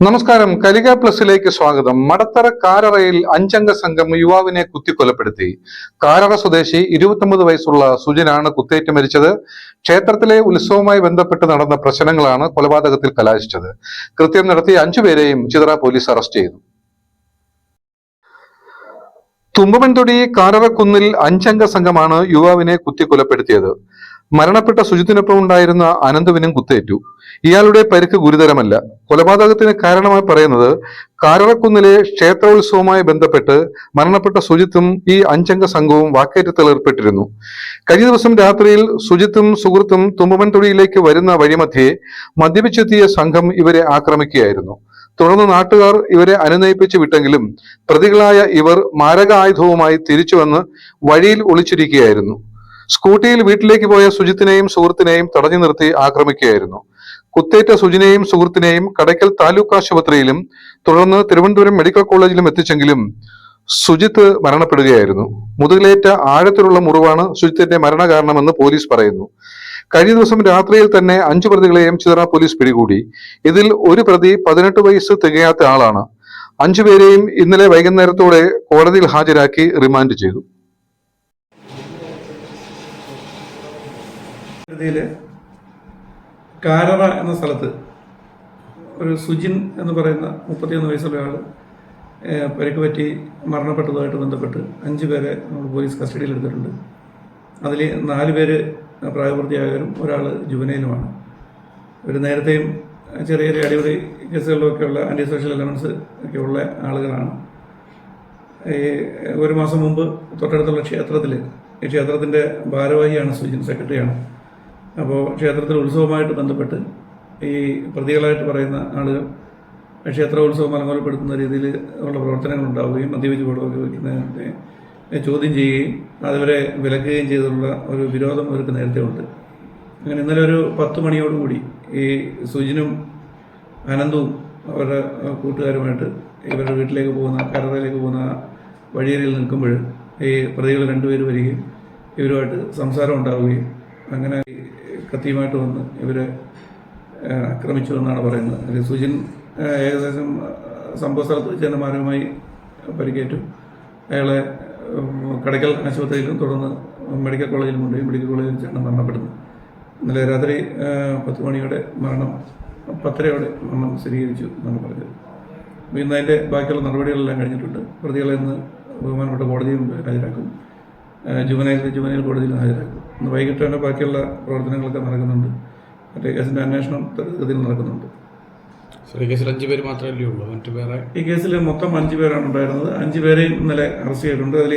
നമസ്കാരം. കലിക പ്ലസിലേക്ക് സ്വാഗതം. മടത്തറ കാരറയിൽ അഞ്ചംഗ സംഘം യുവാവിനെ കുത്തിക്കൊലപ്പെടുത്തി. കാരറ സ്വദേശി ഇരുപത്തൊമ്പത് വയസ്സുള്ള സുജനാണ് കുത്തേറ്റ് മരിച്ചത്. ക്ഷേത്രത്തിലെ ഉത്സവവുമായി ബന്ധപ്പെട്ട് നടന്ന പ്രശ്നങ്ങളാണ് കൊലപാതകത്തിൽ കലാശിച്ചത്. കൃത്യം നടത്തി അഞ്ചുപേരെയും ചിതറ പോലീസ് അറസ്റ്റ് ചെയ്തു. തുമ്പമൻതൊടി കാരറക്കുന്നിൽ അഞ്ചംഗ സംഘമാണ് യുവാവിനെ കുത്തിക്കൊലപ്പെടുത്തിയത്. മരണപ്പെട്ട സുജിത്തിനൊപ്പം ഉണ്ടായിരുന്ന അനന്തുവിനും കുത്തേറ്റു. ഇയാളുടെ പരിക്ക് ഗുരുതരമല്ല. കൊലപാതകത്തിന് കാരണമായി പറയുന്നത് കാരറക്കുന്നിലെ ക്ഷേത്രോത്സവവുമായി ബന്ധപ്പെട്ട് മരണപ്പെട്ട സുജിത്തും ഈ അഞ്ചംഗ സംഘവും വാക്കേറ്റത്തിൽ ഏർപ്പെട്ടിരുന്നു. കഴിഞ്ഞ ദിവസം രാത്രിയിൽ സുജിത്തും സുഹൃത്തും തുമ്പമൻതൊടിയിലേക്ക് വരുന്ന വഴിമധ്യേ മദ്യപിച്ചെത്തിയ സംഘം ഇവരെ ആക്രമിക്കുകയായിരുന്നു. തുടർന്ന് നാട്ടുകാർ ഇവരെ അനുനയിപ്പിച്ച് വിട്ടെങ്കിലും പ്രതികളായ ഇവർ മാരക മാരകായുധവുമായി തിരിച്ചുവന്ന് വഴിയിൽ ഒളിച്ചിരിക്കുകയായിരുന്നു. സ്കൂട്ടിയിൽ വീട്ടിലേക്ക് പോയ സുജിത്തിനെയും സുഹൃത്തിനെയും തടഞ്ഞു നിർത്തി ആക്രമിക്കുകയായിരുന്നു. കുത്തേറ്റ സുജിനെയും സുഹൃത്തിനെയും കടയ്ക്കൽ താലൂക്ക് ആശുപത്രിയിലും തുടർന്ന് തിരുവനന്തപുരം മെഡിക്കൽ കോളേജിലും എത്തിച്ചെങ്കിലും സുജിത്ത് മരണപ്പെടുകയായിരുന്നു. മുതുകിലേറ്റ ആഴത്തിലുള്ള മുറിവാണ് സുജിത്തിന്റെ മരണകാരണമെന്ന് പോലീസ് പറയുന്നു. കഴിഞ്ഞ ദിവസം രാത്രിയിൽ തന്നെ അഞ്ചു പ്രതികളെയും ചിതറ പോലീസ് പിടികൂടി. ഇതിൽ ഒരു പ്രതി പതിനെട്ട് വയസ്സ് തികയാത്ത ആളാണ്. അഞ്ചുപേരെയും ഇന്നലെ വൈകുന്നേരത്തോടെ കോടതിയിൽ ഹാജരാക്കി റിമാൻഡ് ചെയ്തു. ഇതിൽ കാരറ എന്ന സ്ഥലത്ത് ഒരു സുജിൻ എന്ന് പറയുന്ന മുപ്പത്തിയൊന്ന് വയസ്സുള്ള ആൾ പരിക്ക് പറ്റി മരണപ്പെട്ടതുമായിട്ട് ബന്ധപ്പെട്ട് അഞ്ച് പേരെ നമ്മൾ പോലീസ് കസ്റ്റഡിയിൽ എടുത്തിട്ടുണ്ട്. അതിൽ നാല് പേര് പ്രായപൂർത്തിയായവരും ഒരാൾ ജുവനയിലുമാണ് ഇവർ നേരത്തെയും ചെറിയ ചെറിയ അടിപൊളി കേസുകളിലൊക്കെയുള്ള ആന്റി സോഷ്യൽ എലമെൻസ് ഒക്കെ ഉള്ള ആളുകളാണ്. ഈ ഒരു മാസം മുമ്പ് തൊട്ടടുത്തുള്ള ക്ഷേത്രത്തിൽ ഈ ക്ഷേത്രത്തിന്റെ ഭാരവാഹിയാണ് സുജിൻ സെക്രട്ടറിയാണ്. അപ്പോൾ ക്ഷേത്രത്തിലെ ഉത്സവമായിട്ട് ബന്ധപ്പെട്ട് ഈ പ്രതികളായിട്ട് പറയുന്ന ആളുകൾ ക്ഷേത്ര ഉത്സവം അലങ്കോലപ്പെടുത്തുന്ന രീതിയിൽ ഉള്ള പ്രവർത്തനങ്ങൾ ഉണ്ടാവുകയും മദ്യപിച്ച് കൊടുക്കുകയൊക്കെ വയ്ക്കുന്നതിനെ ചോദ്യം ചെയ്യുകയും അതുവരെ വിലക്കുകയും ചെയ്തിട്ടുള്ള ഒരു വിരോധം അവർക്ക് നേരത്തെ ഉണ്ട്. അങ്ങനെ ഇന്നലെ ഒരു പത്ത് മണിയോടുകൂടി ഈ സുജിനും അനന്തവും അവരുടെ കൂട്ടുകാരുമായിട്ട് ഇവരുടെ വീട്ടിലേക്ക് പോകുന്ന കരറയിലേക്ക് പോകുന്ന വഴിയരിയിൽ നിൽക്കുമ്പോൾ ഈ പ്രതികൾ രണ്ടുപേർ വരികയും ഇവരുമായിട്ട് സംസാരം ഉണ്ടാവുകയും അങ്ങനെ കത്തിയുമായിട്ട് വന്ന് ഇവരെ ആക്രമിച്ചു എന്നാണ് പറയുന്നത്. അതിൽ സുജിൻ ഏകദേശം സംഭവ സ്ഥലത്ത് വെച്ച് പരിക്കേറ്റു. അയാളെ കടയ്ക്കൽ ആശുപത്രിയിലും തുടർന്ന് മെഡിക്കൽ കോളേജിലും കൊണ്ടുപോയി മെഡിക്കൽ കോളേജിൽ വെച്ചാണ് മരണപ്പെടുന്നത് ഇന്നലെ രാത്രി പത്ത് മണിയോടെ മരണം പത്തരയോടെ മരണം സ്ഥിരീകരിച്ചു എന്നാണ് പറഞ്ഞത്. ഇന്ന് അതിന്റെ ബാക്കിയുള്ള നടപടികളെല്ലാം കഴിഞ്ഞിട്ടുണ്ട്. പ്രതികളെ ഇന്ന് ബഹുമാനപ്പെട്ട കോടതിയും ഹാജരാക്കും. ജുവനൈൽ ജുവനൈൽ കോടതിയിൽ ഹാജരാക്കും. ഇന്ന് വൈകിട്ട് തന്നെ ബാക്കിയുള്ള പ്രവർത്തനങ്ങളൊക്കെ നടക്കുന്നുണ്ട്. മറ്റേ കേസിന്റെ അന്വേഷണം ഗതിയിൽ നടക്കുന്നുണ്ട്. ഈ കേസിൽ അഞ്ചു പേര് മാത്രമല്ലേ ഉള്ളൂ? മറ്റു പേരെ ഈ കേസിൽ മൊത്തം അഞ്ച് പേരാണ് ഉണ്ടായിരുന്നത്. അഞ്ച് പേരെയും ഇന്നലെ അറസ്റ്റ് ചെയ്തിട്ടുണ്ട്. അതിൽ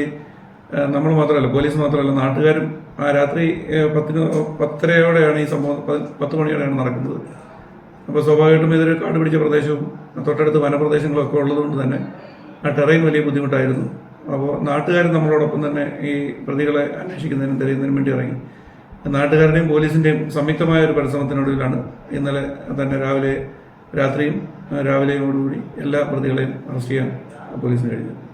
നമ്മൾ മാത്രമല്ല പോലീസ് മാത്രമല്ല നാട്ടുകാരും ആ രാത്രി പത്തിന് പത്തരയോടെയാണ് ഈ സംഭവം പത്ത് മണിയോടെയാണ് നടക്കുന്നത്. അപ്പോൾ സ്വാഭാവികമായിട്ടും ഇതൊരു കാട് പിടിച്ച പ്രദേശവും തൊട്ടടുത്ത് വനപ്രദേശങ്ങളൊക്കെ ഉള്ളതുകൊണ്ട് തന്നെ ആ ടെറൈൻ വലിയ ബുദ്ധിമുട്ടായിരുന്നു. അപ്പോൾ നാട്ടുകാരും നമ്മളോടൊപ്പം തന്നെ ഈ പ്രതികളെ അന്വേഷിക്കുന്നതിനും തെളിയുന്നതിനും വേണ്ടി ഇറങ്ങി. നാട്ടുകാരുടെയും പോലീസിന്റെയും സംയുക്തമായ ഒരു പരിശ്രമത്തിനൊടുവിലാണ് ഇന്നലെ തന്നെ രാവിലെ രാത്രിയും രാവിലെയോടുകൂടി എല്ലാ പ്രതികളെയും അറസ്റ്റ് ചെയ്യാൻ പോലീസിന് കഴിഞ്ഞത്.